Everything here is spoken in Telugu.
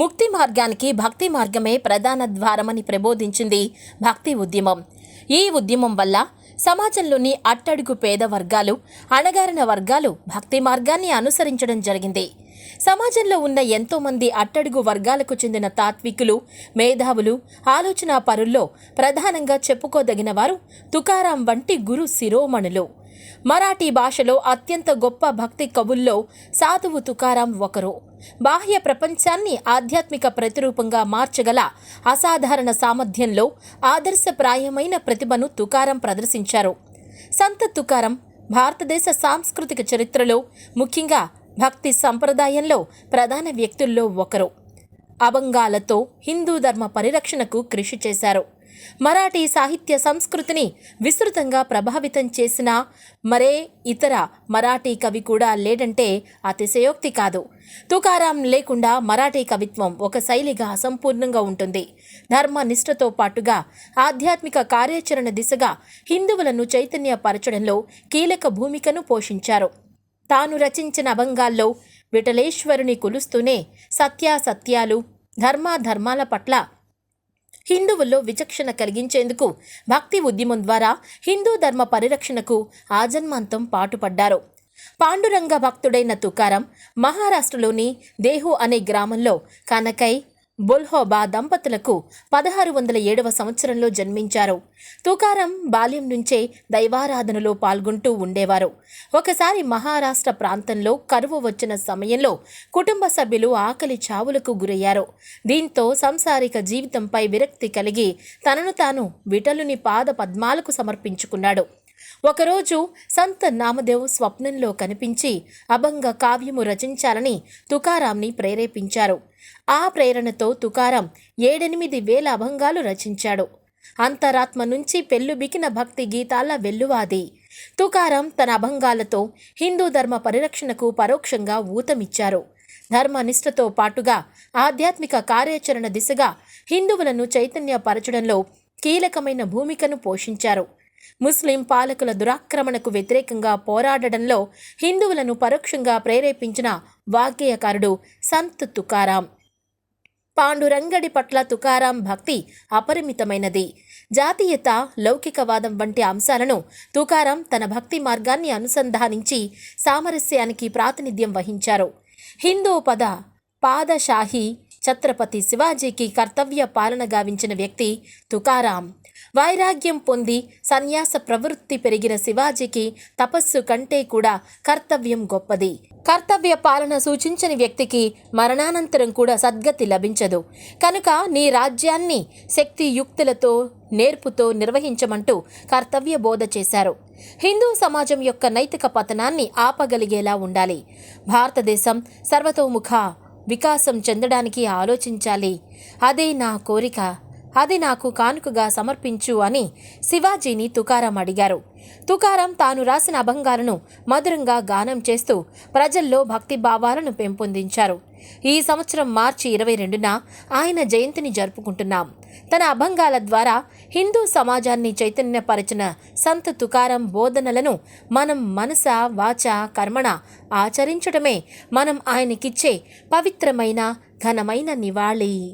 ముక్తి మార్గానికి భక్తి మార్గమే ప్రధాన ద్వారమని ప్రబోధించింది భక్తి ఉద్యమం. ఈ ఉద్యమం వల్ల సమాజంలోని అట్టడుగు పేద వర్గాలు అణగారిన వర్గాలు భక్తి మార్గాన్ని అనుసరించడం జరిగింది. సమాజంలో ఉన్న ఎంతోమంది అట్టడుగు వర్గాలకు చెందిన తాత్వికులు మేధావులు ఆలోచనా పరుల్లో ప్రధానంగా చెప్పుకోదగిన వారు తుకారాం వంటి గురు శిరోమణులు. మరాఠీ భాషలో అత్యంత గొప్ప భక్తి కవుల్లో సాధువు తుకారాం ఒకరు. బాహ్య ప్రపంచాన్ని ఆధ్యాత్మిక ప్రతిరూపంగా మార్చగల అసాధారణ సామర్థ్యంలో ఆదర్శప్రాయమైన ప్రతిభను తుకారం ప్రదర్శించారు. సంత తుకారం భారతదేశ సాంస్కృతిక చరిత్రలో ముఖ్యంగా భక్తి సంప్రదాయంలో ప్రధాన వ్యక్తుల్లో ఒకరు. అభంగాలతో హిందూ ధర్మ పరిరక్షణకు కృషి చేశారు. మరాఠీ సాహిత్య సంస్కృతిని విస్తృతంగా ప్రభావితం చేసిన మరే ఇతర మరాఠీ కవి కూడా లేడంటే అతిశయోక్తి కాదు. తుకారాం లేకుండా మరాఠీ కవిత్వం ఒక శైలిగా అసంపూర్ణంగా ఉంటుంది. ధర్మ నిష్ఠతో పాటుగా ఆధ్యాత్మిక కార్యాచరణ దిశగా హిందువులను చైతన్యపరచడంలో కీలక భూమికను పోషించారు. తాను రచించిన అభంగాల్లో విఠలేశ్వరుని కొలుస్తూనే సత్యాసత్యాలు ధర్మాధర్మాల పట్ల హిందువుల్లో విచక్షణ కలిగించేందుకు భక్తి ఉద్యమం ద్వారా హిందూ ధర్మ పరిరక్షణకు ఆజన్మాంతం పాటుపడ్డారు. పాండురంగ భక్తుడైన తుకారం మహారాష్ట్రలోని దేహు అనే గ్రామంలో కనకై బుల్హోబా దంపతులకు పదహారు వందల ఏడవ సంవత్సరంలో జన్మించారు. తుకారం బాల్యం నుంచే దైవారాధనలో పాల్గొంటూ ఉండేవారు. ఒకసారి మహారాష్ట్ర ప్రాంతంలో కరువు వచ్చిన సమయంలో కుటుంబ సభ్యులు ఆకలి చావులకు గురయ్యారు. దీంతో సంసారిక జీవితంపై విరక్తి కలిగి తనను తాను విటలుని పాద పద్మాలకు సమర్పించుకున్నాడు. ఒకరోజు సంత నామదేవ్ స్వప్నంలో కనిపించి అభంగ కావ్యము రచించాలని తుకారాంని ప్రేరేపించారు. ఆ ప్రేరణతో తుకారాం ఏడెనిమిది వేల అభంగాలు రచించాడు. అంతరాత్మ నుంచి పెళ్ళుబికిన భక్తి గీతాల వెల్లువాది. తుకారం తన అభంగాలతో హిందూ ధర్మ పరిరక్షణకు పరోక్షంగా ఊతమిచ్చారు. ధర్మనిష్టతో పాటుగా ఆధ్యాత్మిక కార్యాచరణ దిశగా హిందువులను చైతన్యపరచడంలో కీలకమైన భూమికను పోషించారు. ముస్లిం పాలకుల దురాక్రమణకు వ్యతిరేకంగా పోరాడడంలో హిందువులను పరోక్షంగా ప్రేరేపించిన వాగ్గేయకారుడు సంత్ తుకారాం. పాండురంగడి పట్ల తుకారాం భక్తి అపరిమితమైనది. జాతీయత లౌకికవాదం వంటి అంశాలను తుకారాం తన భక్తి మార్గాన్ని అనుసంధానించి సామరస్యానికి ప్రాతినిధ్యం వహించారు. హిందూ పద పాదషాహి ఛత్రపతి శివాజీకి కర్తవ్య పాలన గావించిన వ్యక్తి తుకారాం. వైరాగ్యం పొంది సన్యాస ప్రవృత్తి పెరిగిన శివాజీకి తపస్సు కంటే కూడా కర్తవ్యం గొప్పది. కర్తవ్య పాలన సూచించని వ్యక్తికి మరణానంతరం కూడా సద్గతి లభించదు. కనుక నీ రాజ్యాన్ని శక్తియుక్తులతో నేర్పుతో నిర్వహించమంటూ కర్తవ్య బోధ చేశారు. హిందూ సమాజం యొక్క నైతిక పతనాన్ని ఆపగలిగేలా ఉండాలి. భారతదేశం సర్వతోముఖ వికాసం చెందడానికి ఆలోచించాలి. అదే నా కోరిక. అది నాకు కానుకగా సమర్పించు అని శివాజీని తుకారం అడిగారు. తుకారం తాను రాసిన అభంగాలను మధురంగా గానం చేస్తూ ప్రజల్లో భక్తి భావాలను పెంపొందించారు. ఈ సంవత్సరం మార్చి ఇరవై రెండున ఆయన జయంతిని జరుపుకుంటున్నాం. తన అభంగాల ద్వారా హిందూ సమాజాన్ని చైతన్యపరచిన సంత తుకారం బోధనలను మనం మనస వాచ కర్మణ ఆచరించడమే మనం ఆయనకిచ్చే పవిత్రమైన ఘనమైన నివాళి.